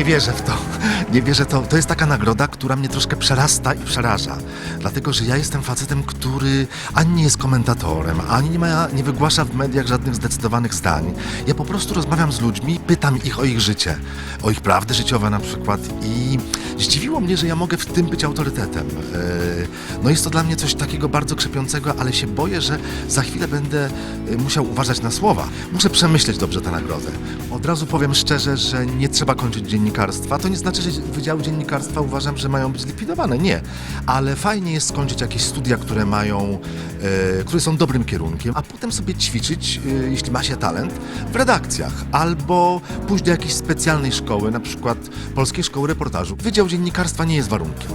nie wierzę w to. Nie wierzę to. To jest taka nagroda, która mnie troszkę przerasta i przeraża. Dlatego, że ja jestem facetem, który ani nie jest komentatorem, ani nie, ma, nie wygłasza w mediach żadnych zdecydowanych zdań. Ja po prostu rozmawiam z ludźmi, pytam ich o ich życie, o ich prawdy życiowe na przykład i zdziwiło mnie, że ja mogę w tym być autorytetem. Yy, No jest to dla mnie coś takiego bardzo krzepiącego, ale się boję, że za chwilę będę y, musiał uważać na słowa. Muszę przemyśleć dobrze tę nagrodę. Od razu powiem szczerze, że nie trzeba kończyć dziennikarstwa. To nie znaczy, że wydziały dziennikarstwa uważam, że mają być zlikwidowane. Nie. Ale fajnie jest skończyć jakieś studia, które mają, e, które są dobrym kierunkiem, a potem sobie ćwiczyć, e, jeśli ma się talent, w redakcjach. Albo pójść do jakiejś specjalnej szkoły, na przykład Polskiej Szkoły Reportażu. Wydział Dziennikarstwa nie jest warunkiem.